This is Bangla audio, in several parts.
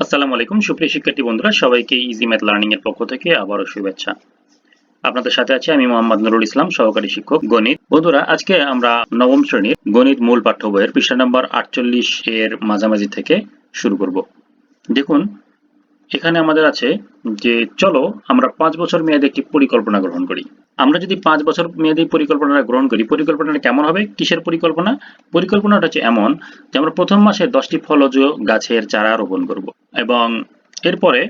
আসসালামু আলাইকুম। সুপ্রিয় শিক্ষার্থী বন্ধুরা, সবাইকে ইজি ম্যাথ লার্নিং এর পক্ষ থেকে আবারও শুভেচ্ছা। আপনাদের সাথে আছি আমি মোহাম্মদ নুরুল ইসলাম, সহকারী শিক্ষক গণিত। বন্ধুরা, আজকে আমরা নবম শ্রেণির গণিত মূল পাঠ্য বইয়ের পৃষ্ঠা নম্বর আটচল্লিশ এর মাঝামাঝি থেকে শুরু করব। দেখুন এখানে আমাদের আছে যে, চলো আমরা পাঁচ বছর মেয়াদে একটি পরিকল্পনা গ্রহণ করি। আমরা যদি পাঁচ বছর মেয়াদী পরিকল্পনাটা গ্রহণ করি, পরিকল্পনাটা কেমন হবে? কিসের পরিকল্পনা? পরিকল্পনাটা হচ্ছে এমন যে, আমরা প্রথম মাসে দশটি ফলজ গাছের চারা রোপণ করব এবং এরপরে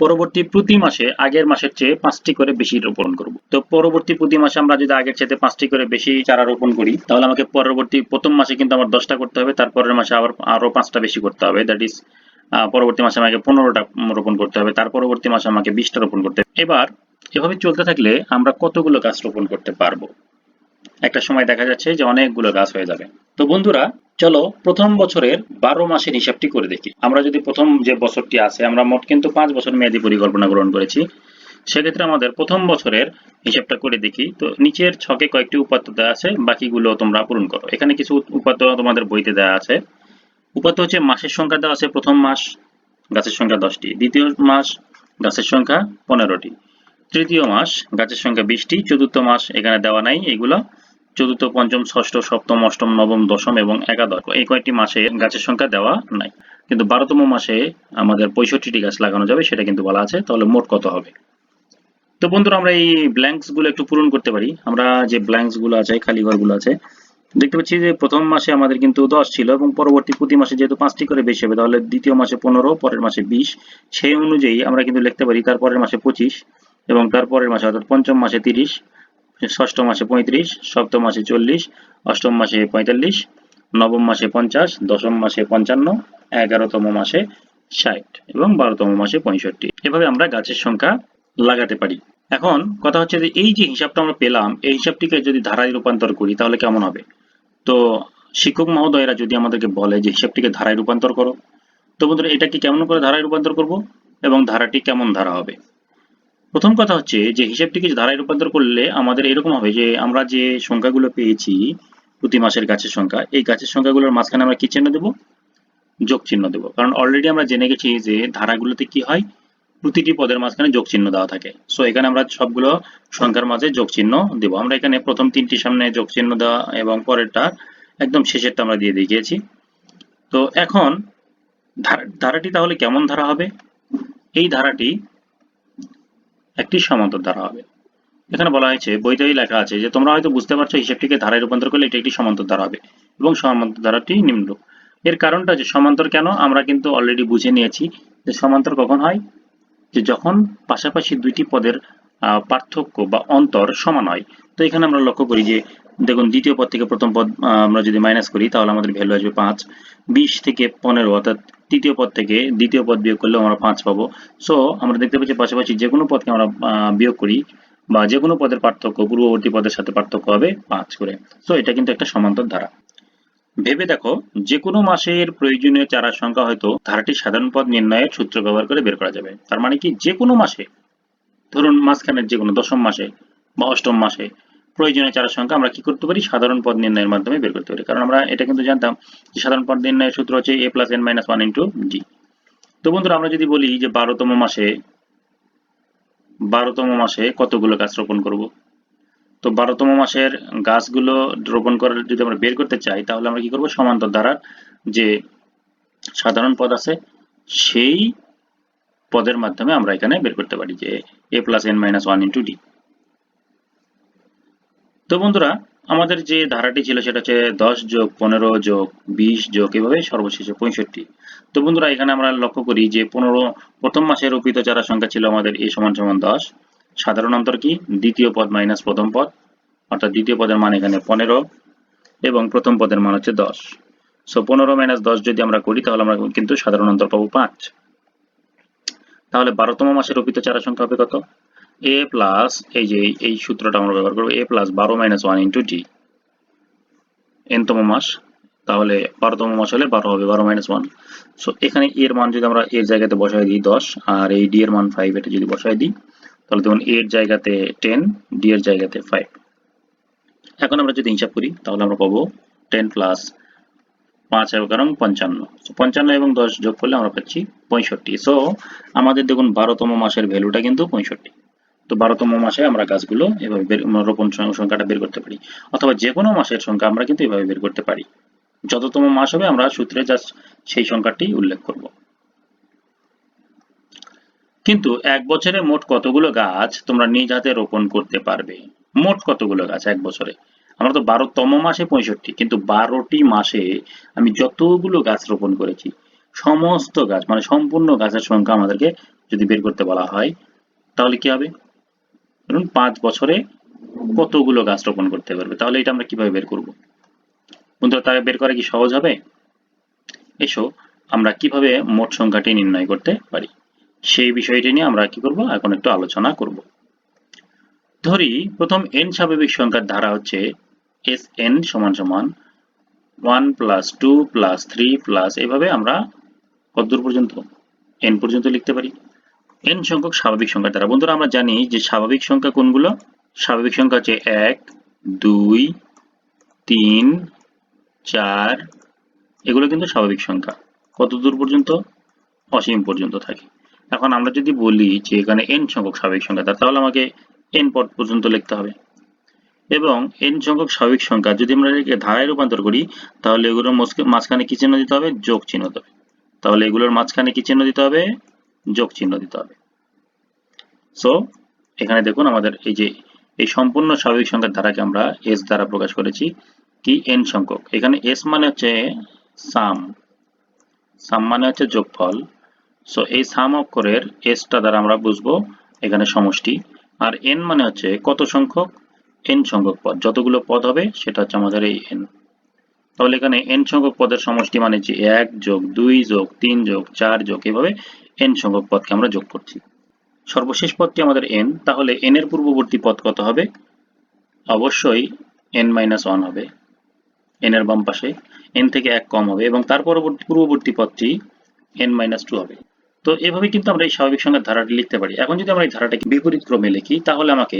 পরবর্তী প্রতি মাসে, আগের মাসের চেয়ে পাঁচটি করে বেশি রোপণ করব। তো পরবর্তী প্রতি মাসে আমরা যদি আগের চেয়ে পাঁচটি করে বেশি চারা রোপণ করি, তাহলে আমাকে পরবর্তী প্রথম মাসে কিন্তু আমার দশটা করতে হবে, তারপরের মাসে আবার আরও পাঁচটা বেশি করতে হবে। দ্যাট ইজ পরবর্তী মাসে আমাকে পনেরোটা রোপণ করতে হবে, তার পরবর্তী মাসে আমাকে বিশটা রোপণ করতে হবে। এবার, এভাবে চলতে থাকলে আমরা কতগুলো গাছ রোপণ করতে পারব? একটা সময় দেখা যাচ্ছে যে অনেকগুলো গাছ হয়ে যাবে। তো বন্ধুরা, চলো প্রথম বছরের বারো মাসের হিসাবটি করে দেখি। আমরা যদি প্রথম যে বছরটি আছে, আমরা মোট কিন্তু পাঁচ বছর মেয়াদী পরিকল্পনা গ্রহণ করেছি। সেক্ষেত্রে আমাদের প্রথম বছরের হিসাবটা করে দেখি। তো নিচের ছকে কয়েকটি উপাত্ত দেওয়া আছে, বাকিগুলো তোমরা পূরণ করো। এখানে কিছু উপাত্ত তোমাদের বইতে দেওয়া আছে। উপাত্ত হচ্ছে মাসের সংখ্যা দেওয়া আছে প্রথম মাস, গাছের সংখ্যা দশটি। দ্বিতীয় মাস, গাছের সংখ্যা পনেরোটি। তৃতীয় মাস, গাছের সংখ্যা বিশটি। চতুর্থ মাস এখানে দেওয়া নাই এগুলো। চতুর্থ, পঞ্চম, ষষ্ঠ, সপ্তম, অষ্টম, নবম, দশম এবং একাদশ। এই কয়েকটি মাসে গাছের সংখ্যা দেওয়া নাই। কিন্তু বারোতম মাসে আমাদের পঁয়ষট্টিটি গাছ লাগানো যাবে, সেটা কিন্তু বলা আছে। তাহলে মোট কত হবে? তো বন্ধুরা, আমরা এই ব্ল্যাঙ্কসগুলো একটু পূরণ করতে পারি। আমরা যে ব্ল্যাঙ্কসগুলো আছে, খালি ঘরগুলো আছে দেখতে পাচ্ছি যে প্রথম মাসে আমাদের কিন্তু দশ ছিল এবং পরবর্তী প্রতি মাসে যেহেতু পাঁচটি করে বেশি হবে, তাহলে দ্বিতীয় মাসে পনেরো, পরের মাসে বিশ। সেই অনুযায়ী আমরা কিন্তু লিখতে পারি তারপরের মাসে পঁচিশ এবং তারপরের মাসে অর্থাৎ পঞ্চম মাসে তিরিশ, ষষ্ঠ মাসে পঁয়ত্রিশ, সপ্তম মাসে চল্লিশ, অষ্টম মাসে পঁয়তাল্লিশ, নবম মাসে পঞ্চাশ, দশম মাসে পঞ্চান্ন, এগারোতম মাসে ষাট এবং বারোতম মাসে পঁয়ষট্টি। এভাবে আমরা গাছের সংখ্যা লাগাতে পারি। এখন কথা হচ্ছে যে এই যে হিসাবটা আমরা পেলাম, এই হিসাবটিকে যদি ধারায় রূপান্তর করি, তাহলে কেমন হবে? তো শিক্ষক মহোদয়রা যদি আমাদেরকে বলে যে হিসাবটিকে ধারায় রূপান্তর করো, তো বন্ধুরা এটাকে কেমন করে ধারায় রূপান্তর করব এবং ধারাটি কেমন ধারা হবে? প্রথম কথা হচ্ছে যে হিসাবটিকে ধারায় রূপান্তর করলে আমাদের এরকম হবে যে আমরা যে সংখ্যাগুলো পেয়েছি প্রতি মাসের গাছের সংখ্যা, এই গাছের সংখ্যাগুলোর মাঝখানে আমরা কি চিহ্ন দেব? যোগ চিহ্ন দেব। কারণ অলরেডি আমরা জেনে গেছি যে ধারাগুলোতে কি হয়? প্রতিটি পদের মাঝখানে যোগ চিহ্ন দেওয়া থাকে। সো এখানে আমরা সবগুলো সংখ্যার মাঝে যোগ চিহ্ন দেব। আমরা এখানে প্রথম তিনটি সামনে যোগ চিহ্ন দেওয়া এবং পরেরটা একদম শেষেরটা আমরা দিয়ে দেখিয়েছি। তো, এখন ধারাটি তাহলে কেমন ধারা হবে? এই ধারাটি একটি সমান্তর ধারা হবে। এখানে বলা হয়েছে, বইতেই লেখা আছে যে, তোমরা হয়তো বুঝতে পারছ হিসেবটিকে ধারায় রূপান্তর করলে এটি একটি সমান্তর ধারা হবে এবং সমান্তর ধারাটি নিম্নরূপ এর কারণটা যে সমান্তর কেন, আমরা কিন্তু অলরেডি বুঝে নিয়েছি যে সমান্তর কখন হয়? যে যখন পাশাপাশি দুইটি পদের পার্থক্য বা অন্তর সমান হয়, তো এখানে আমরা লক্ষ্য করি যে, দেখুন, দ্বিতীয় পদ থেকে প্রথম পদ আমরা যদি মাইনাস করি, তাহলে আমাদের ভ্যালু আসবে পাঁচ। বিশ থেকে পনেরো, অর্থাৎ তৃতীয় পদ থেকে দ্বিতীয় পদ বিয়োগ করলেও আমরা পাঁচ পাবো। সো আমরা দেখতে পাচ্ছি পাশাপাশি যে কোনো পদকে আমরা বিয়োগ করি বা যে কোনো পদের পার্থক্য, পূর্ববর্তী পদের সাথে পার্থক্য হবে পাঁচ করে। সো এটা কিন্তু একটা সমান্তর ধারা। ভেবে দেখো যে কোনো মাসের প্রয়োজনীয় চারার সংখ্যা হয়তো ধারাটির সাধারণ পদ নির্ণয়ের সূত্র ব্যবহার করে বের করা যাবে। তার মানে কি যে কোনো মাসে, ধরুন মাঝখানের যে কোনো দশম মাসে বা অষ্টম মাসে প্রয়োজনীয় চারার সংখ্যা আমরা কি করতে পারি? সাধারণ পদ নির্ণয়ের মাধ্যমে বের করতে পারি। কারণ আমরা এটা কিন্তু জানতাম যে সাধারণ পদ নির্ণয়ের সূত্র হচ্ছে A plus N minus one into G তো বন্ধুরা, আমরা যদি বলি যে বারোতম মাসে বারোতম মাসে কতগুলো গাছ রোপণ করব? তো বারোতম মাসের গাছগুলো রোপণ করার যদি আমরা বের করতে চাই, তাহলে আমরা কি করব? সমান্তর ধারার যে সাধারণ পদ আছে, সেই পদের মাধ্যমে আমরা এখানে বের করতে পারি যে A plus N minus one into D তো বন্ধুরা, আমাদের যে ধারাটি ছিল সেটা হচ্ছে দশ যোগ পনেরো যোগ বিশ যোগ এভাবে সর্বশেষে পঁয়ষট্টি। তো বন্ধুরা, এখানে আমরা লক্ষ্য করি যে পনেরো প্রথম মাসে রোপিত চারা সংখ্যা ছিল আমাদের এ সমান সমান দশ। সাধারণ অন্তর কি? দ্বিতীয় পদ মাইনাস প্রথম পদ, অর্থাৎ দ্বিতীয় পদের মান এখানে পনেরো এবং প্রথম পদের মান হচ্ছে দশ। সো পনেরো মাইনাস দশ যদি আমরা করি, তাহলে আমরা কিন্তু সাধারণ অন্তর পাবো পাঁচ। তাহলে বারোতম মাসে রোপিত চারা সংখ্যা হবে কত? এ প্লাস এই যে এই সূত্রটা আমরা ব্যবহার করব এ প্লাস বারো মাইনাস ওয়ান ইন্টু টি এনতম মাস, তাহলে বারোতম মাস হলে বারো হবে, বারো মাইনাস ওয়ান সো এখানে এর মান যদি আমরা এর জায়গাতে বসাই দিই দশ, আর এই ডি এর মান ফাইভ এটা যদি বসাই দিই তাহলে দেখুন এর জায়গাতে টেন ডি এর জায়গাতে ফাইভ এখন আমরা যদি হিসাব করি, তাহলে আমরা পাবো টেন প্লাস পাঁচ এবং পঞ্চান্ন। পঞ্চান্ন এবং দশ যোগ করলে আমরা পাচ্ছি পঁয়ষট্টি। সো আমাদের দেখুন বারোতম মাসের ভ্যালুটা কিন্তু পঁয়ষট্টি। তো বারোতম মাসে আমরা গাছগুলো এভাবে রোপণ সংখ্যাটা বের করতে পারি। অথবা যে কোনো মাসের সংখ্যা আমরা কিন্তু এভাবে বের করতে পারি। যততম মাস হবে আমরা সূত্রে জাস্ট সেই সংখ্যাটি উল্লেখ করব। কিন্তু এক বছরে মোট কতগুলো গাছ তোমরা নিজ হাতে রোপণ করতে পারবে? মোট কতগুলো গাছ এক বছরে? আমরা তো বারোতম মাসে পঁয়ষট্টি, কিন্তু বারোটি মাসে আমি যতগুলো গাছ রোপণ করেছি, সমস্ত গাছ মানে সম্পূর্ণ গাছের সংখ্যা আমাদেরকে যদি বের করতে বলা হয়, তাহলে কি হবে? ধরুন পাঁচ বছরে কতগুলো গাছ রোপণ করতে পারবে, তাহলে এটা আমরা কীভাবে বের করব? বন্ধুরা, তাহলে বের করা কি সহজ হবে? এসো আমরা কীভাবে মোট সংখ্যাটি নির্ণয় করতে পারি? সেই বিষয়টি নিয়ে আমরা কি করব? এখন একটু আলোচনা করব। ধরি, প্রথম n স্বাভাবিক সংখ্যার ধারা হচ্ছে এস এন সমান সমান one plus two plus three plus, এভাবে আমরা কতদূর পর্যন্ত? n পর্যন্ত লিখতে পারি। এন সংখ্যক স্বাভাবিক সংখ্যার দ্বারা বন্ধুরা, আমরা জানি যে স্বাভাবিক সংখ্যা কোনগুলো? স্বাভাবিক সংখ্যা হচ্ছে এক, দুই, তিন, চার, এগুলো কিন্তু স্বাভাবিক সংখ্যা। কত দূর পর্যন্ত? অসীম পর্যন্ত থাকে। এখন আমরা যদি বলি যে এখানে এন সংখ্যক স্বাভাবিক সংখ্যা তাহলে আমাকে এন পদ পর্যন্ত লিখতে হবে। এবং এন সংখ্যক স্বাভাবিক সংখ্যা যদি আমরা ধারায় রূপান্তর করি, তাহলে এগুলোর মাঝখানে কি চিহ্ন দিতে হবে? যোগ চিহ্ন দিতে হবে। তাহলে এগুলোর মাঝখানে কি চিহ্ন দিতে হবে? যোগ চিহ্ন দিতে হবে। সো এখানে দেখুন আমাদের এই যে, এই সম্পূর্ণ স্বাভাবিক সংখ্যার ধারাকে আমরা এস দ্বারা প্রকাশ করেছি, কি এন সংখ্যক? এখানে এস মানে হচ্ছে সাম সাম মানে হচ্ছে যোগফল। সো এই সাম অক্ষরের s টা দ্বারা আমরা বুঝব এখানে সমষ্টি। আর n মানে হচ্ছে কত সংখ্যক? n সংখ্যক পদ। যতগুলো পদ হবে, সেটা হচ্ছে আমাদের এই n তাহলে এখানে n সংখ্যক পদের সমষ্টি মানে যে এক যোগ দুই যোগ তিন যোগ চার যোগ, এভাবে n সংখ্যক পদকে আমরা যোগ করছি। সর্বশেষ পদটি আমাদের n তাহলে n এর পূর্ববর্তী পদ কত হবে? অবশ্যই n মাইনাস ওয়ান হবে। n এর বাম পাশে। n থেকে এক কম হবে এবং তার পরবর্তী পূর্ববর্তী পদটি n মাইনাস টু হবে। তো এভাবে কিন্তু আমরা এই স্বাভাবিক সংখ্যার ধারাটি লিখতে পারি। এখন যদি আমরা এই ধারাটাকে বিপরীত ক্রমে লিখি, তাহলে আমাকে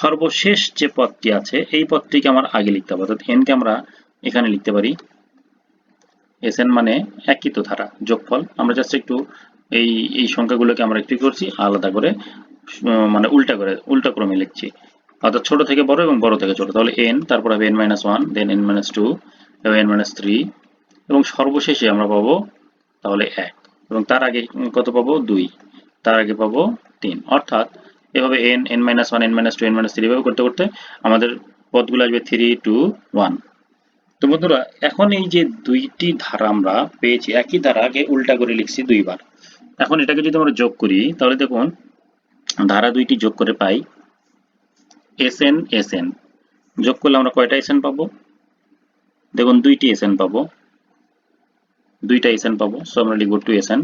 সর্বশেষ যে পদটি আছে, এই পদটিকে আমার আগে লিখতে হবে। অর্থাৎ n কে আমরা এখানে লিখতে পারি। এসএন মানে একই তো ধারা, যোগফল। আমরা জাস্ট একটু এই এই সংখ্যাগুলোকে আমরা একটু করছি, আলাদা করে মানে উল্টা করে, উল্টা ক্রমে লিখছি। অর্থাৎ ছোট থেকে বড় এবং বড় থেকে ছোট। তাহলে এন তারপর হবে N minus one then N minus two এবং এন মাইনাস থ্রি এবং সর্বশেষে আমরা পাবো, তাহলে এক। এবং তার আগে কত পাবো? দুই। তার আগে পাবো তিন। অর্থাৎ এভাবে N N minus one N minus two N minus three এভাবে করতে করতে আমাদের পদগুলো আসবে থ্রি টু ওয়ান তো বন্ধুরা, এখন এই যে দুইটি ধারা আমরা পেয়েছি, একই ধারাকে উল্টা করে লিখছি দুইবার। এখন এটাকে যদি আমরা যোগ করি, তাহলে দেখুন, ধারা দুইটি যোগ করে পাই এস এন এস এন যোগ করলে আমরা কয়টা এস এন পাবো? দেখুন, দুইটি এস এন পাবো। দুইটা এস এন পাবো সো আমরা লিখব টু এস এন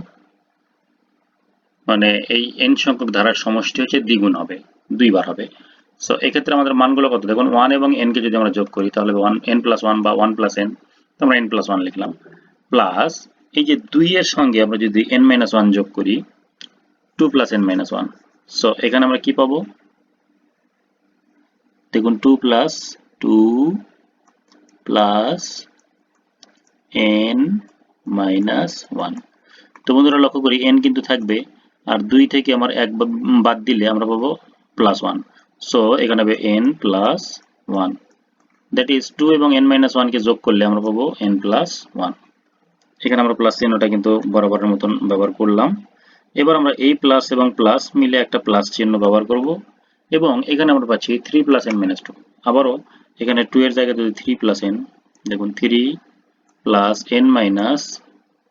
মানে এই এন সংখ্যক ধারার সমষ্টি হচ্ছে দ্বিগুণ হবে, দুইবার হবে। সো এক্ষেত্রে আমাদের মানগুলো কত? দেখুন ওয়ান এবং এন কে যদি আমরা যোগ করি, তাহলে ওয়ান এন প্লাস ওয়ান বা ওয়ান প্লাস এন তো আমরা এন প্লাস ওয়ান লিখলাম। প্লাস এই যে দুই এর সঙ্গে আমরা যদি এন মাইনাস ওয়ান যোগ করি two plus N minus one so এখানে আমরা কি পাবো? দেখুন two plus two plus N minus one. তো বন্ধুরা লক্ষ্য করি এন কিন্তু থাকবে, আর দুই থেকে আমার এক বাদ দিলে আমরা পাবো প্লাস ওয়ান সো এখানে হবে N plus one that is two এবং এন মাইনাস ওয়ানকে যোগ করলে আমরা পাবো এন প্লাস ওয়ান এখানে আমরা প্লাস চিহ্নটা কিন্তু বরাবরের মতন ব্যবহার করলাম। এবার আমরা এই প্লাস এবং প্লাস মিলে একটা প্লাস চিহ্ন ব্যবহার করব, এবং এখানে আমরা পাচ্ছি three plus N minus two আবারও, এখানে টু এর জায়গায় যদি থ্রি প্লাস এন দেখুন three plus N minus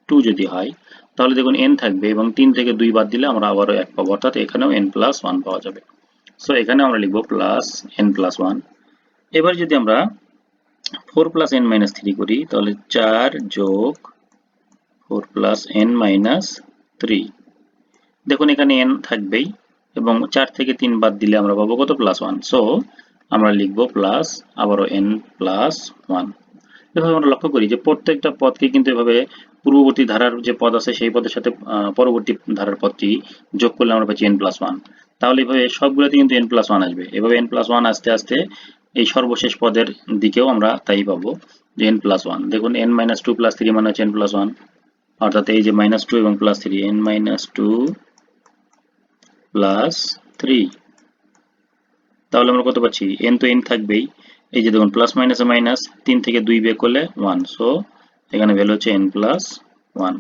two যদি হয়, তাহলে দেখুন এন থাকবে এবং তিন থেকে দুই বাদ দিলে আমরা আবারও এক পাবো। অর্থাৎ এখানেও এন প্লাস ওয়ান পাওয়া যাবে। সো এখানে আমরা লিখব প্লাস এন প্লাস ওয়ান এবার যদি আমরা four plus N minus three করি, তাহলে চার যোগ four plus N minus three দেখুন এখানে এন থাকবেই এবং চার থেকে তিন বাদ দিলে আমরা পাবো কত? প্লাস ওয়ান সো আমরা লিখব প্লাস আবারও এন প্লাস ওয়ান এভাবে আমরা লক্ষ্য করি যে প্রত্যেকটা পদকে কিন্তু এভাবে পূর্ববর্তী ধারার যে পদ আছে, সেই পদের সাথে পরবর্তী ধারার পদটি যোগ করলে আমরা পাচ্ছি এন প্লাস ওয়ান তাহলে এভাবে সবগুলোতে কিন্তু এন প্লাস ওয়ান আসবে। এভাবে এন প্লাস ওয়ান আস্তে আস্তে এই সর্বশেষ পদের দিকেও আমরা তাই পাবো যে এন প্লাস ওয়ান দেখুন N minus two plus three মানে হচ্ছে এন প্লাস ওয়ান অর্থাৎ এই যে মাইনাস টু এবং plus three N minus two plus three তাহলে আমরা কত পাচ্ছি? এন তো এন থাকবেই। এই যে দেখুন প্লাস মাইনাসে মাইনাস তিন থেকে দুই বের করলে ওয়ান সো এখানে ভ্যালু হচ্ছে এন প্লাস ওয়ান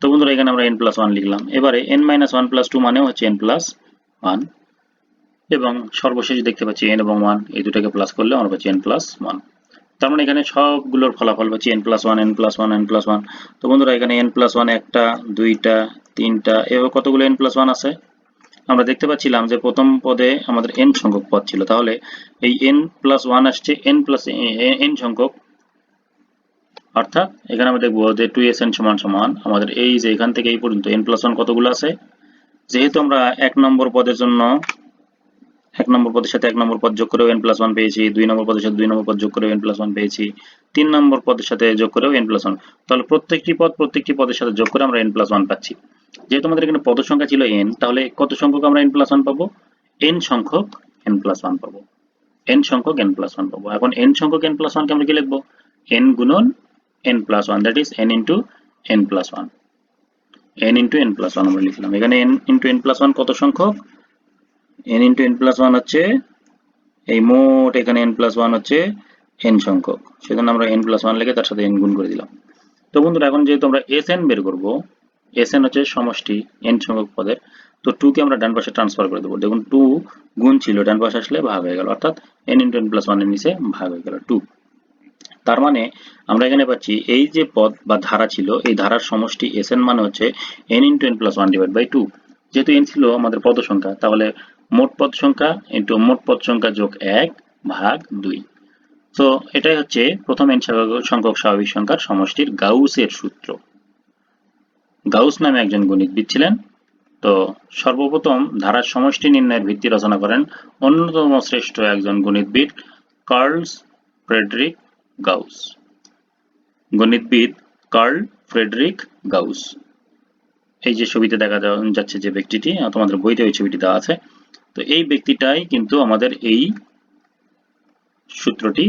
তো বন্ধুরা, এখানে আমরা এন প্লাস ওয়ান লিখলাম। এবারে N minus one plus two মানেও হচ্ছে এন প্লাস ওয়ান এবং সর্বশেষ দেখতে পাচ্ছি এন এবং ওয়ান এই দুটাকে প্লাস করলে আমরা পাচ্ছি এন প্লাস ওয়ান তার মানে এখানে সবগুলোর ফলাফল পাচ্ছি N plus one N plus one N plus one তো বন্ধুরা, এখানে এন প্লাস ওয়ান একটা, দুইটা, তিনটা এভাবে কতগুলো এন প্লাস ওয়ান আছে? আমরা দেখতে পাচ্ছিলাম যে প্রথম পদে আমাদের এন সংখ্যক পদ ছিল। তাহলে এই এন প্লাস ওয়ান আসছে এন প্লাস এন সংখ্যক। অর্থাৎ এখানে আমরা দেখব যে টু এস এন সমান সমান, আমাদের এই যে এখান থেকে এই পর্যন্ত এন প্লাস ওয়ান কতগুলো আছে? যেহেতু আমরা এক নম্বর পদের জন্য এক নম্বর পদের সাথে এক নম্বর পদ যোগ করেও এন প্লাস ওয়ান পেয়েছি দুই নম্বর পদের সাথে দুই নম্বর পদ যোগ করেও এন প্লাস ওয়ান পেয়েছি তিন নম্বর পদের সাথে যোগ করেও এন প্লাস ওয়ান তাহলে প্রত্যেকটি পদ প্রত্যেকটি পদের সাথে যোগ করে আমরা এন প্লাস ওয়ান পাচ্ছি যেহেতু আমাদের এখানে পদ সংখ্যা ছিল এন তাহলে কত সংখ্যক আমরা এন প্লাস ওয়ান পাবো এন সংখ্যক এন প্লাস ওয়ান পাবো এন সংখ্যক এন প্লাস ওয়ান পাবো এখন এন সংখ্যক এন প্লাস ওয়ানকে আমরা কি লিখব এন গুণন N plus one that is N into N plus one N into N plus one আমরা লিখলাম এখানে N into N plus one কত সংখ্যক N into N plus one হচ্ছে এই মোট এখানে এন প্লাস ওয়ান হচ্ছে এন সংখ্যক। সেজন্য আমরা এন প্লাস ওয়ান লিখে তার সাথে এন গুণ করে দিলাম। তো বন্ধুরা, এখন যেহেতু আমরা এস এন বের করব এস এন হচ্ছে সমষ্টি এন সংখ্যক পদের, তো টু কে আমরা ডান পাশে ট্রান্সফার করে দেবো। দেখুন টু গুণ ছিল, ডান পাশে আসলে ভাগ হয়ে গেল। অর্থাৎ এন ইন্টু এন প্লাস ওয়ানের নিচে ভাগ হয়ে গেল টু তার মানে আমরা এখানে পাচ্ছি এই যে পদ বা ধারা ছিল, এই ধারার সমষ্টি এস এন মানে হচ্ছে N into N plus one divide by two যেহেতু এন ছিল আমাদের পদ সংখ্যা, তাহলে মোট পদ সংখ্যা ইন্টু মোট পদ সংখ্যা যোগ এক ভাগ দুই। তো এটাই হচ্ছে প্রথম এন সংখ্যক স্বাভাবিক সংখ্যার সমষ্টির গাউসের সূত্র। গাউস নামে একজন গণিতবিদ ছিলেন। তো সর্বপ্রথম ধারার সমষ্টি নির্ণয়ের ভিত্তি রচনা করেন অন্যতম শ্রেষ্ঠ একজন গণিতবিদ কার্লস ফ্রেডরিক গাউস। গণিতবিদ কার্ল ফ্রেডরিক গাউস। এই যে ছবিতে দেখা যাচ্ছে যে ব্যক্তিটি তোমাদের বইতে ওই ছবিটি দেওয়া আছে, তো এই ব্যক্তিটাই কিন্তু আমাদের এই সূত্রটি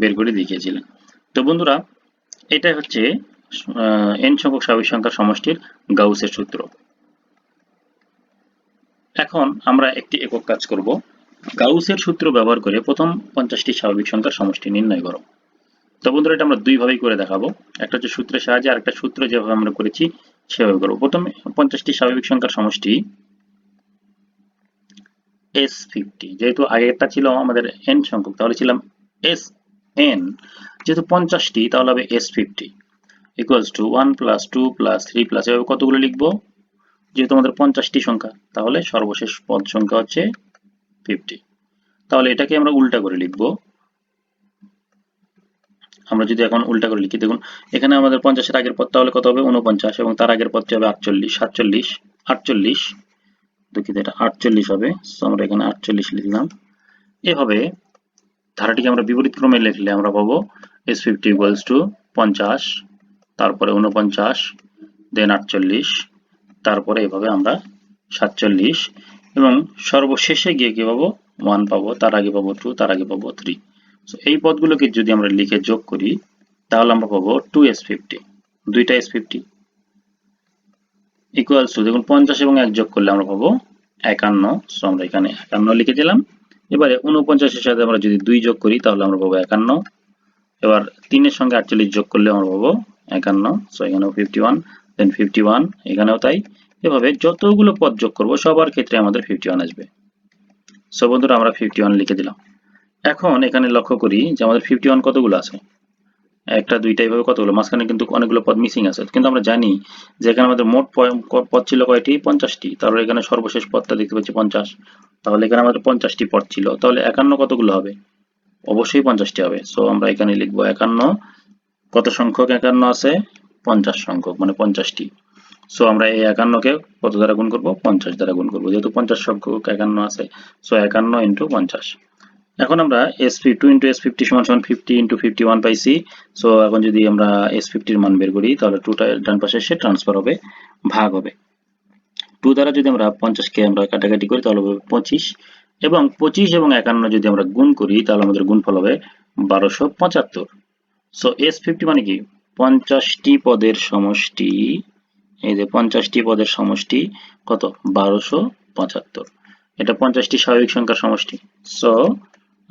বের করে দেখিয়েছিলেন। তো বন্ধুরা এটা হচ্ছে এন সংখ্যক স্বাভাবিক সংখ্যার সমষ্টির গাউসের সূত্র। এখন আমরা একটি একক কাজ করব। গাউসের সূত্র ব্যবহার করে প্রথম পঞ্চাশটি স্বাভাবিক সংখ্যার সমষ্টি নির্ণয় করো। তো বন্ধুরা, এটা আমরা দুই ভাবেই করে দেখাবো। একটা হচ্ছে সূত্রের সাহায্যে আর একটা সূত্র যেভাবে আমরা করেছি সেভাবে করব। প্রথমে পঞ্চাশটি স্বাভাবিক সংখ্যার সমষ্টি এস ফিফটি যেহেতু আগেরটা ছিল আমাদের এন সংখ্যক, তাহলে ছিলাম এস এন যেহেতু পঞ্চাশটি, তাহলে হবে S fifty equals to one plus two plus three plus এভাবে কতগুলো লিখব? যেহেতু আমাদের পঞ্চাশটি সংখ্যা, তাহলে সর্বশেষ পদ সংখ্যা হচ্ছে ফিফটি তাহলে এটাকে আমরা উল্টা করে লিখব। আমরা যদি এখন উল্টা করে লিখি, দেখুন, এখানে আমাদের পঞ্চাশের আগের পদ, তাহলে কত হবে? উনপঞ্চাশ এবং তার আগের পদটি হবে আটচল্লিশ, সাতচল্লিশ, আটচল্লিশ। দুঃখিত এটা আটচল্লিশ হবে আমরা এখানে আটচল্লিশ লিখলাম। এভাবে ধারাটিকে আমরা বিপরীত ক্রমে লিখলে আমরা পাবো এস ফিফটি ইকুয়ালস টু পঞ্চাশ, তারপরে উনপঞ্চাশ দেন আটচল্লিশ, তারপরে এভাবে আমরা সাতচল্লিশ, এবং সর্বশেষে গিয়ে কি পাবো? ওয়ান পাবো, তার আগে পাবো টু তার আগে পাবো থ্রি এই পদগুলোকে যদি আমরা লিখে যোগ করি, তাহলে আমরা পাবো টু এস ফিফটি দুইটা এস ফিফটি ইকুয়ালস টু দেখুন, পঞ্চাশ এবং এক যোগ করলে আমরা পাবো একান্ন। সো আমরা এখানে একান্ন লিখে দিলাম। এবারে উনপঞ্চাশের সাথে আমরা যদি দুই যোগ করি, তাহলে আমরা পাবো একান্ন। এবার তিনের সঙ্গে আটচল্লিশ যোগ করলে আমরা পাবো একান্ন। সো এখানেও fifty one then fifty one এখানেও তাই। এভাবে যতগুলো পদ যোগ করব, সবার ক্ষেত্রে আমাদের ফিফটি ওয়ান আসবে। সো বন্ধুরা, আমরা ফিফটি ওয়ান লিখে দিলাম। এখন এখানে লক্ষ্য করি যে আমাদের ফিফটি ওয়ান কতগুলো আছে? একটা, দুইটা, এইভাবে কতগুলো? মাঝখানে কিন্তু অনেকগুলো পদ মিসিং আছে। কিন্তু আমরা জানি যে এখানে আমাদের মোট পদ ছিল কয়টি? পঞ্চাশটি। তাহলে এখানে সর্বশেষ পদটা দেখতে পাচ্ছি পঞ্চাশ। তাহলে এখানে আমাদের পঞ্চাশটি পদ ছিল। তাহলে একান্ন কতগুলো হবে? অবশ্যই পঞ্চাশটি হবে। সো আমরা এখানে লিখব একান্ন। কত সংখ্যক একান্ন আছে? পঞ্চাশ সংখ্যক মানে পঞ্চাশটি। সো আমরা এই একান্নকে কত দ্বারা গুণ করব? পঞ্চাশ দ্বারা গুণ করব। যেহেতু পঞ্চাশ সংখ্যক একান্ন আছে সো একান্ন ইন্টু পঞ্চাশ। এখন আমরা এস ফি টু ইন্টু এস ফিফটি সমান সমান ফিফটি ইন্টু ফিফটি ওয়ান পাইছি। সো এখন যদি আমরা এস ফিফটির মান বের করি, তাহলে টুটা ডান পাশে সে ট্রান্সফার হবে, ভাগ হবে। টু দ্বারা যদি আমরা পঞ্চাশকে আমরা কাটাকাটি করি, তাহলে হবে পঁচিশ। এবং পঁচিশ এবং একান্ন যদি আমরা গুণ করি, তাহলে আমাদের গুণফল হবে বারোশো পঁচাত্তর। সো এস ফিফটি মানে কি? পঞ্চাশটি পদের সমষ্টি, এই যে পঞ্চাশটি পদের সমষ্টি কত? বারোশো পঁচাত্তর। এটা পঞ্চাশটি স্বাভাবিক সংখ্যার সমষ্টি। সো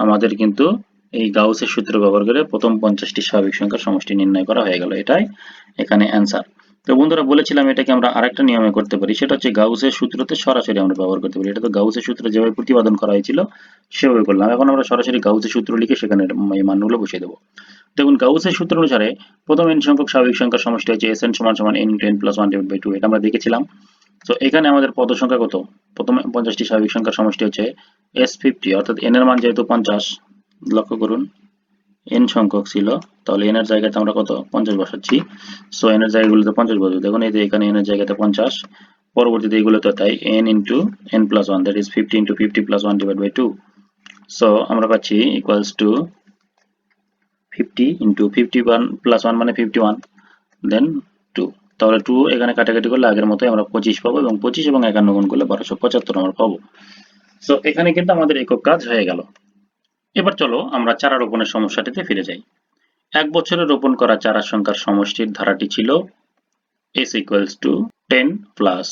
আমাদের কিন্তু এই গাউসের সূত্র ব্যবহার করে প্রথম পঞ্চাশটি স্বাভাবিক সংখ্যার সমষ্টি নির্ণয় করা হয়ে গেল। এটাই এখানে অ্যান্সার তো বন্ধুরা, বলেছিলাম এটাকে আমরা আরেকটা নিয়মে করতে পারি। সেটা হচ্ছে গাউসের সূত্রতে সরাসরি আমরা ব্যবহার করতে পারি। এটা তো গাউসের সূত্র যেভাবে প্রতিপাদন করা হয়েছিল, সেভাবে করলাম। এখন আমরা সরাসরি গাউসের সূত্র লিখে সেখানে এই মানগুলো বসিয়ে দেবো। দেখুন, গাউসের সূত্র অনুসারে প্রথম এন সংখ্যক স্বাভাবিক সংখ্যার সমষ্টি হচ্ছে এস এন সমান সমান n into n plus one divide by two এটা আমরা দেখেছিলাম। তো এখানে আমাদের পদ সংখ্যা কত? প্রথম পঞ্চাশটি স্বাভাবিক সংখ্যার সমষ্টি হচ্ছে এস ফিফটি অর্থাৎ এন এর মান যেহেতু পঞ্চাশ, লক্ষ্য করুন এন সংখ্যক ছিল, তাহলে এন এর জায়গাতে আমরা কত? পঞ্চাশ বসাচ্ছি। সো এন এর জায়গাগুলোতে পঞ্চাশ বসবে। দেখুন, এই যে এখানে এন এর জায়গাতে পঞ্চাশ, পরবর্তীতে এগুলোতে তাই n into n plus one that is fifty into fifty plus one divide by two so আমরা পাচ্ছি equals to fifty into fifty one plus one মানে ফিফটি ওয়ান দেন তাহলে টু এখানে কাটাকাটি করলে আগের মতোই আমরা পঁচিশ পাবো এবং পঁচিশ এবং একান্ন গুণ করলে বারোশো পঁচাত্তর আমরা পাবো। সো এখানে কিন্তু আমাদের একক কাজ হয়ে গেল। এবার চলো আমরা চারা রোপণের সমস্যাটিতে ফিরে যাই। এক বছরে রোপণ করা চারা সংখ্যার সমষ্টির ধারাটি ছিল S equals to ten plus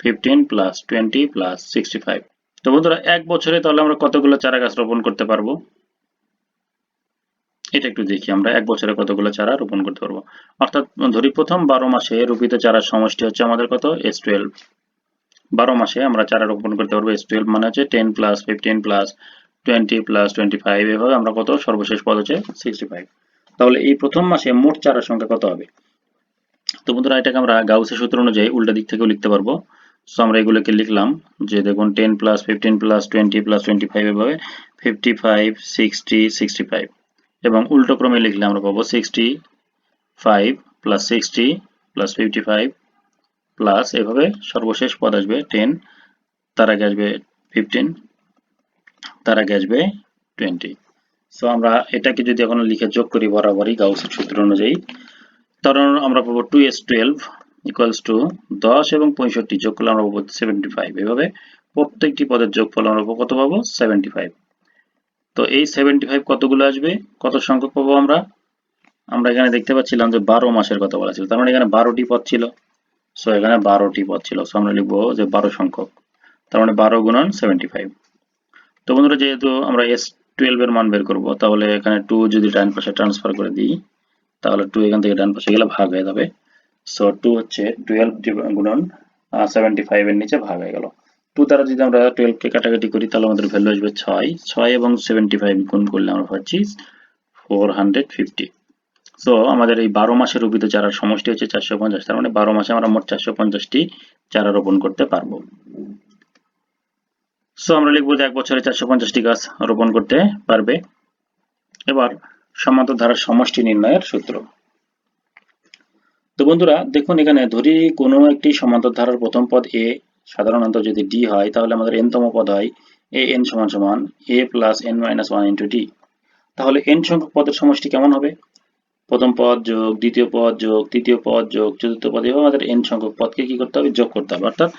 fifteen plus twenty plus sixty five তো বন্ধুরা, এক বছরে তাহলে আমরা কতগুলো চারা গাছ রোপণ করতে পারব? এটা একটু দেখি, আমরা এক বছরে কতগুলো চারা রোপণ করতে পারব? অর্থাৎ ধরি প্রথম বারো মাসে রোপিত চারার সমষ্টি হচ্ছে আমাদের কত? এস টুয়েলভ বারো মাসে আমরা চারা রোপণ করতে পারব এস টুয়েলভ মানে হচ্ছে ten plus fifteen plus twenty plus twenty five এভাবে আমরা কত? সর্বশেষ পদ হচ্ছে সিক্সটি ফাইভ তাহলে এই প্রথম মাসে মোট চারার সংখ্যা কত হবে? তো বন্ধুরা, এটাকে আমরা গাউসের সূত্র অনুযায়ী উল্টা দিক থেকেও লিখতে পারব। সো আমরা এগুলোকে লিখলাম যে দেখুন ten plus fifteen plus twenty plus twenty five এভাবে fifty five sixty sixty five এবং উল্টো ক্রমে লিখলে আমরা পাবো sixty five plus sixty plus fifty five plus এভাবে সর্বশেষ পদ আসবে টেন তার আগে আসবে ফিফটিন তার আগে আসবে টোয়েন্টি সো আমরা এটাকে যদি এখন লিখে যোগ করি বরাবরই গাউসের সূত্র অনুযায়ী তাহলে আমরা পাবো two S twelve equals to দশ এবং পঁয়ষট্টি যোগ করলে আমরা পাবো সেভেন্টি ফাইভ এভাবে প্রত্যেকটি পদের যোগফল আমরা কত পাবো? সেভেন্টি ফাইভ তো এই সেভেন্টি ফাইভ কতগুলো আসবে? কত সংখ্যক পাবো আমরা? আমরা এখানে দেখতে পাচ্ছিলাম যে বারো মাসের কথা বলা ছিল। তার মানে এখানে বারোটি পদ ছিল। সো এখানে বারোটি পদ ছিল। সো আমরা লিখব যে বারো সংখ্যক। তার মানে বারো গুণন সেভেন্টি ফাইভ তো বন্ধুরা, যেহেতু আমরা এস টুয়েলভ এর মান বের করব, তাহলে এখানে টু যদি ডান পাশে ট্রান্সফার করে দিই, তাহলে টু এখান থেকে ডান পাশে গেলে ভাগ হয়ে যাবে। সো টু হচ্ছে টুয়েলভ গুণন সেভেন্টি ফাইভ এর নিচে ভাগ হয়ে গেল। টু দ্বারা যদি আমরা টুয়েলভ কে কাটাকাটি করি, তাহলে আমাদের ভ্যালু আসবে ছয়। ছয় এবং সেভেন্টি ফাইভ গুণ করলে আমরা পাচ্ছি ফোর হান্ড্রেড ফিফটি সো আমাদের এই বারো মাসের রোপিত চারার সমষ্টি হচ্ছে চারশো পঞ্চাশ। তার মানে বারো মাসে আমরা মোট চারশো পঞ্চাশটি চারা রোপণ করতে পারব। সো আমরা লিখব যে এক বছরে চারশো পঞ্চাশটি গাছ রোপণ করতে পারবে। এবার সমান্তর ধারার সমষ্টি নির্ণয়ের সূত্র। তো বন্ধুরা, দেখুন এখানে ধরি কোনো একটি সমান্তর ধারার প্রথম পদ এ সাধারণত যদি ডি হয়, তাহলে আমাদের এন তম পদ হয় এ এন সমান সমান a plus n minus one into d তাহলে এন সংখ্যক পদের সমষ্টি কেমন হবে? প্রথম পদ যোগ, দ্বিতীয় পদ যোগ, তৃতীয় পদ যোগ, চতুর্থ পদ, এভাবে আমাদের এন সংখ্যক পদকে কি করতে হবে? যোগ করতে হবে। অর্থাৎ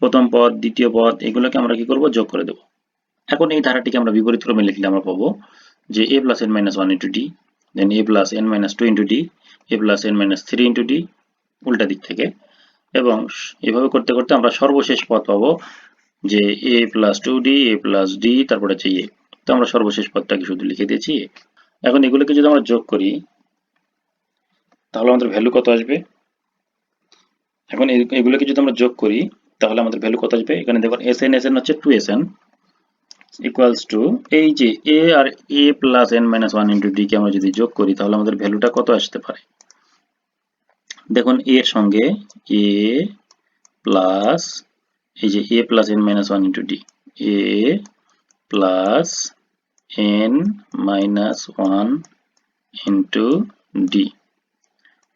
প্রথম পদ, দ্বিতীয় পদ, এগুলোকে আমরা কি করব? যোগ করে দেব। এখন এই ধারাটিকে আমরা বিপরীত ক্রমে লিখলে আমরা পাবো যে a plus n minus one into d then a plus n minus two into d a plus n minus three into d উল্টা দিক থেকে। এবং এভাবে করতে করতে আমরা সর্বশেষ পদ পাবো যে a plus two d a plus d তারপরে হচ্ছে এ তো আমরা সর্বশেষ পদটাকে শুধু লিখে দিয়েছি এখন এগুলোকে যদি আমরা যোগ করি, তাহলে আমাদের ভ্যালু কত আসবে? এখন এগুলোকে যদি আমরা যোগ করি, তাহলে আমাদের ভ্যালু কত আসবে? এখানে দেখুন এস এন এস এন হচ্ছে two S n equals to এই যে এ আর a plus n minus one into d কে আমরা যদি যোগ করি, তাহলে আমাদের ভ্যালুটা কত আসতে পারে? দেখুন, এর সঙ্গে এ প্লাস এই যে a plus n minus one into d a plus n minus one into d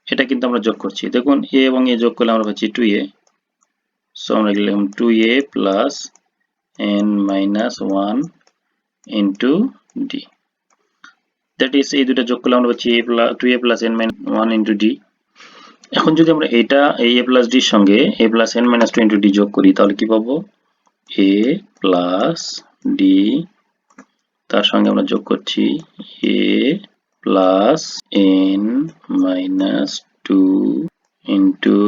এটা কিন্তু আমরা যোগ করছি। দেখুন এ এবং এ যোগ করলে আমরা পাচ্ছি টু এ সো আমরা লিখলাম two a plus n minus one into d that is এই দুটো যোগ করলে আমরা পাচ্ছি a plus two a plus n minus one into d এখন যদি আমরা এটা এ প্লাস ডির সঙ্গে a plus n minus two into d যোগ করি, তাহলে কি পাবো? এ প্লাস ডি তার সঙ্গে আমরা যোগ করছি a plus n minus two into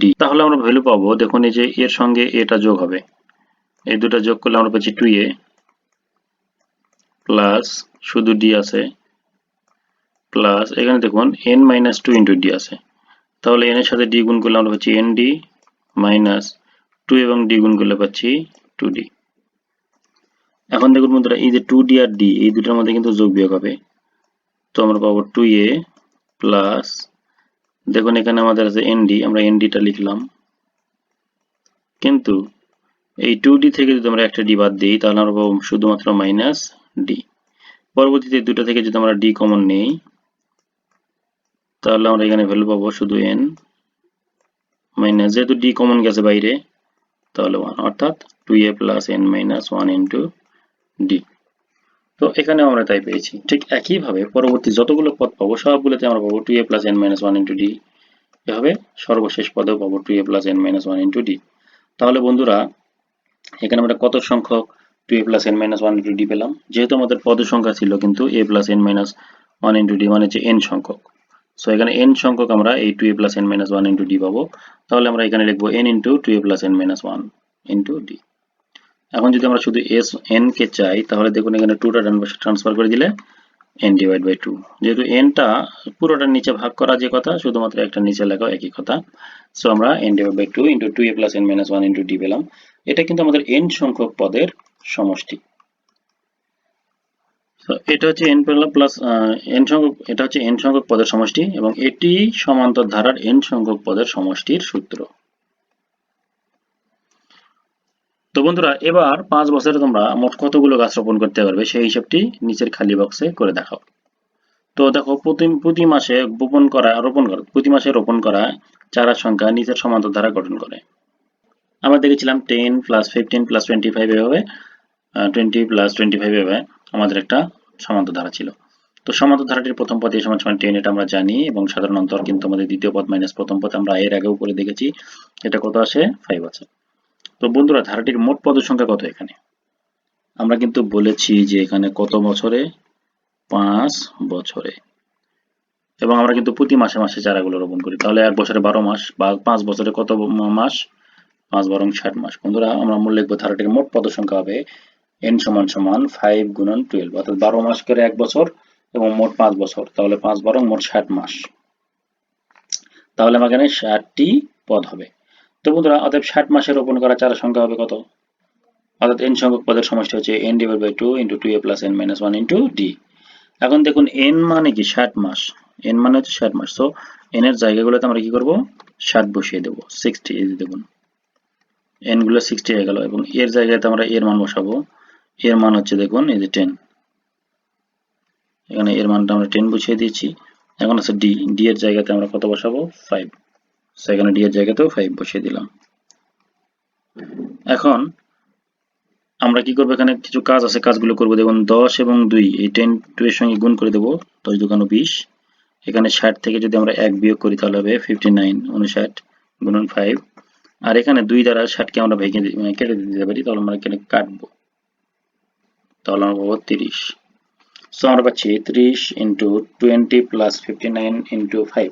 d তাহলে আমরা ভ্যালু পাবো, দেখুন এই যে এর সঙ্গে এটা যোগ হবে। এই দুটো যোগ করলে আমরা পাচ্ছি টু এ প্লাস শুধু ডি আছে। প্লাস এখানে দেখুন n minus two into d আছে। তাহলে এন এর সাথে ডি গুণ করলে আমরা পাচ্ছি এন ডি মাইনাস টু এবং ডি গুণ করলে পাচ্ছি টু ডি এখন দেখুন বন্ধুরা, এই যে টু ডি আর ডি এই দুটোর মধ্যে কিন্তু যোগ বিয়োগ হবে। তো আমরা পাবো টু এ প্লাস দেখুন এখানে আমাদের আছে এন ডি আমরা এন ডিটা লিখলাম। কিন্তু এই টু ডি থেকে যদি আমরা একটা ডি বাদ দিই, তাহলে আমরা পাবো শুধুমাত্র মাইনাস ডি পরবর্তীতে দুটো থেকে যদি আমরা ডি কমন নেই তাহলে আমরা এখানে ভ্যালু পাবো শুধু এন মাইনাস যেহেতু ডি কমন গেছে বাইরে, তাহলে ওয়ান অর্থাৎ two a plus n minus one into d তো এখানে আমরা তাই পেয়েছি। ঠিক একইভাবে পরবর্তী যতগুলো পদ পাবো, সবগুলোতে আমরা পাবো two a plus n minus one into d এভাবে সর্বশেষ পদেও পাবো two a plus n minus one into d তাহলে বন্ধুরা, এখানে আমরা কত সংখ্যক two a plus n minus one into d পেলাম? যেহেতু আমাদের পদের সংখ্যা ছিল কিন্তু a plus n minus one into d মানে হচ্ছে এন সংখ্যক। সো এখানে এন সংখ্যক আমরা এই two a plus n minus one into d পাবো। তাহলে আমরা এখানে লিখব n into two a plus n minus one into d এখন যদি আমরা শুধু এস এন কে চাই, তাহলে দেখুন এখানে টুটা ডান পাশে ট্রান্সফার করে দিলে এন ডিভাইড বাই টু যেহেতু এনটা পুরোটার নিচে ভাগ করা যে কথা, শুধুমাত্র একটা নিচে লেখা একই কথা। সো আমরা n divide by two into two a plus n minus one into d পেলাম। এটা কিন্তু আমাদের এন সংখ্যক পদের সমষ্টি। এটা হচ্ছে এন প্লাস এন সংখ্যক, এটা হচ্ছে এন সংখ্যক পদের সমষ্টি এবং এটি সমান্তর ধারার এন সংখ্যক পদের সমষ্টির সূত্র। তো বন্ধুরা, এবার পাঁচ বছরে তোমরা মোট কতগুলো গাছ রোপণ করতে পারবে সেই হিসাবটি নিচের খালি বক্সে করে দেখাও। তো দেখো, প্রতি প্রতি মাসে বপন করা, রোপণ করা, প্রতি মাসে রোপণ করা চারার সংখ্যা নিচের সমান্তর ধারা গঠন করে। আমরা দেখেছিলাম ten plus fifteen plus twenty five এভাবে টোয়েন্টি প্লাস টোয়েন্টি ফাইভ এভাবে। আমাদের একটা সমান্তর ধারা ছিল। তো সমান্তর ধারাটির প্রথম পদ এ সমান সমান টেন এটা আমরা জানি এবং সাধারণ অন্তর কিন্তু আমাদের দ্বিতীয় পদ মাইনাস প্রথম পদ আমরা এর আগেও করে দেখেছি। এটা কত আসে? ফাইভ আছে। তো বন্ধুরা, ধারাটির মোট পদ সংখ্যা কত এখানে? আমরা কিন্তু বলেছি যে এখানে কত বছরে? পাঁচ বছরে। এবং আমরা কিন্তু প্রতি মাসে মাসে চারাগুলো রোপণ করি। তাহলে এক বছরে বারো মাস, বা পাঁচ বছরে কত মাস? পাঁচ বারং ষাট মাস। বন্ধুরা, আমরা মূল লিখব ধারাটির মোট পদ সংখ্যা হবে এন সমান সমান ফাইভ গুণন টুয়েলভ অর্থাৎ বারো মাস করে এক বছর এবং মোট পাঁচ বছর। তাহলে পাঁচ বারং, মোট ষাট মাস। তাহলে আমার এখানে ষাটটি পদ হবে। তো বন্ধুরা, অতএব ষাট মাসে রোপণ করা চারা সংখ্যা হবে কত? অর্থাৎ এন সংখ্যক পদের সমষ্টি হচ্ছে n divide by two into two a plus n minus one into d এখন দেখুন এন মানে কি? ষাট মাস। এন মানে হচ্ছে ষাট মাস। তো এন এর জায়গাগুলোতে আমরা কি করব? ষাট বসিয়ে দেবো। সিক্সটি দেখুন। এনগুলো সিক্সটি হয়ে গেল এবং এর জায়গাতে আমরা এর মান বসাবো। এর মান হচ্ছে দেখুন, এই যে টেন এখানে এর মানটা আমরা টেন বসিয়ে দিয়েছি। এখন আছে ডি ডি এর জায়গাতে আমরা কত বসাবো? ফাইভ সেখানে ডি এর জায়গাতেও ফাইভ বসিয়ে দিলাম। এখন আমরা কি করব এখানে? কিছু কাজ আছে, কাজগুলো করব। দেখুন, দশ এবং দুই, এই টেন টু এর সঙ্গে গুণ করে দেবো, দশ দোকানো বিশ। এখানে ষাট থেকে যদি আমরা এক বিয়োগ করি, তাহলে হবে ফিফটি নাইন উনষাট গুণন ফাইভ আর এখানে দুই দ্বারা ষাটকে আমরা ভেঙে মানে কেটে দিতে পারি, তাহলে আমরা এখানে কাটবো। তাহলে আমরা পাবো তিরিশ সো আমরা পাচ্ছি ত্রিশ into twenty plus fifty nine into five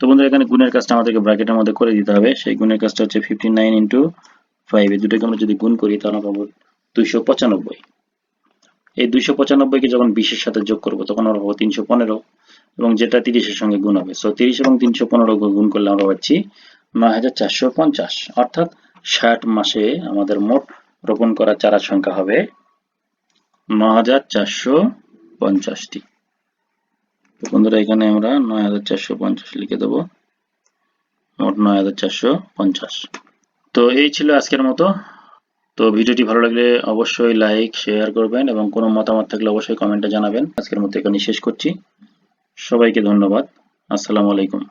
তো বন্ধুরা, এখানে গুণের কাজটা আমাদেরকে ব্র্যাকেটের মধ্যে করে দিতে হবে। সেই গুণের কাজটা হচ্ছে ফিফটি নাইন ইন্টু ফাইভ এই দুটোকে আমরা যদি গুণ করি, তাহলে পাবো দুইশো পঁচানব্বই। এই দুইশো পঁচানব্বইকে যখন বিশের সাথে যোগ করব, তখন আমরা পাবো তিনশো পনেরো এবং যেটা তিরিশের সঙ্গে গুণ হবে। সো তিরিশ এবং তিনশো পনেরো গুণ করলে আমরা পাচ্ছি নয় হাজার চারশো পঞ্চাশ। অর্থাৎ ষাট মাসে আমাদের মোট রোপণ করা চারার সংখ্যা হবে ন হাজার চারশো পঞ্চাশটি। বন্ধুরা, এখানে আমরা নয় হাজার চারশো পঞ্চাশ লিখে দেবো। মোট নয় হাজার চারশো পঞ্চাশ। তো এই ছিল আজকের মতো। তো ভিডিওটি ভালো লাগলে অবশ্যই লাইক, শেয়ার করবেন এবং কোনো মতামত থাকলে অবশ্যই কমেন্টে জানাবেন। আজকের মতো এখানে শেষ করছি। সবাইকে ধন্যবাদ। আসসালামু আলাইকুম।